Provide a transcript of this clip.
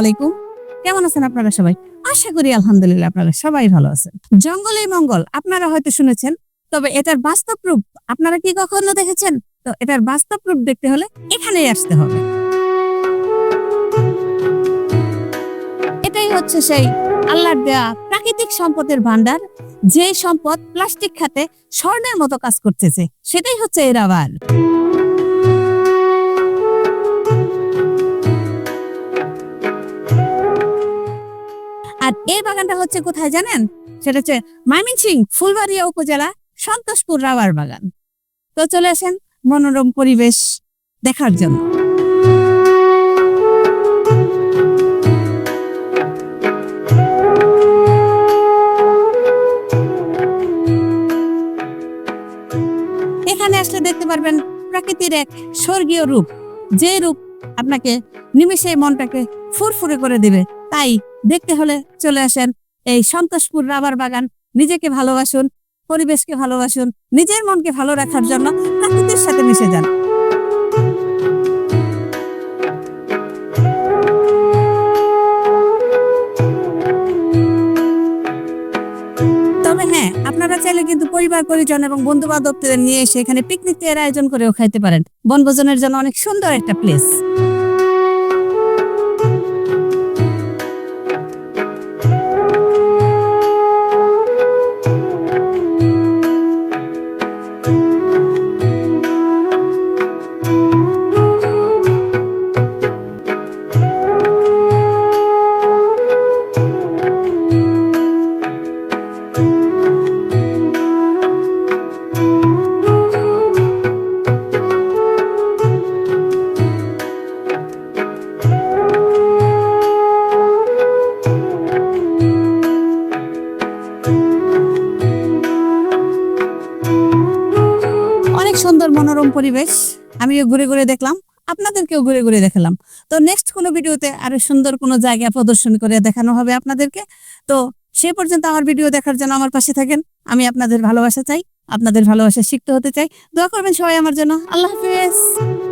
আলাইকুম। কেমন আছেন আপনারা সবাই? আশা করি আলহামদুলিল্লাহ আপনারা সবাই ভালো আছেন। জঙ্গলে মঙ্গল, আপনারা হয়তো শুনেছেন, তবে এটার বাস্তব রূপ আপনারা কি কখনো দেখেছেন? তো এটার বাস্তব রূপ দেখতে হলে এখানেই আসতে হবে। এটাই হচ্ছে সেই আল্লাহর দেয়া প্রাকৃতিক সম্পদের ভান্ডার যে সম্পদ প্লাস্টিক খাতে স্বর্ণের মতো কাজ করতেছে, সেটাই হচ্ছে এর আবার আর এই বাগানটা হচ্ছে কোথায় জানেন? সেটা হচ্ছে ময়মনসিং ফুলবাড়িয়া উপজেলা, সন্তোষপুর রাবার বাগান। তো চলে আসেন মনোরম পরিবেশ দেখার জন্য। এখানে আসলে দেখতে পারবেন প্রাকৃতির এক স্বর্গীয় রূপ, যে রূপ আপনাকে নিমিশে মনটাকে ফুরফুরে করে দিবে। তাই দেখতে হলে চলে আসেন এই সন্তোষপুর রাবার বাগান। নিজেকে ভালোবাসুন, পরিবেশকে ভালোবাসুন, নিজের মনকে ভালো রাখার জন্য প্রাকৃতির সাথে মিশে যান। চাইলে কিন্তু পরিবার, পরিজন এবং বন্ধু বান্ধবদের নিয়ে এসে এখানে পিকনিক এর আয়োজন করেও খাইতে পারেন। বনভোজনের জন্য অনেক সুন্দর একটা প্লেস সুন্দর মনোরম পরিবেশ। আমিও ঘুরে ঘুরে দেখলাম, আপনাদেরকেও ঘুরে ঘুরে দেখালাম। তো নেক্সট কোনো ভিডিওতে আরও সুন্দর কোনো জায়গা প্রদর্শন করে দেখানো হবে আপনাদেরকে। তো সে পর্যন্ত আমার ভিডিও দেখার জন্য আমার পাশে থাকেন। আমি আপনাদের ভালোবাসা চাই, আপনাদের ভালোবাসা শিখতে হতে চাই। দোয়া করবেন সবাই আমার জন্য। আল্লাহ হাফিজ।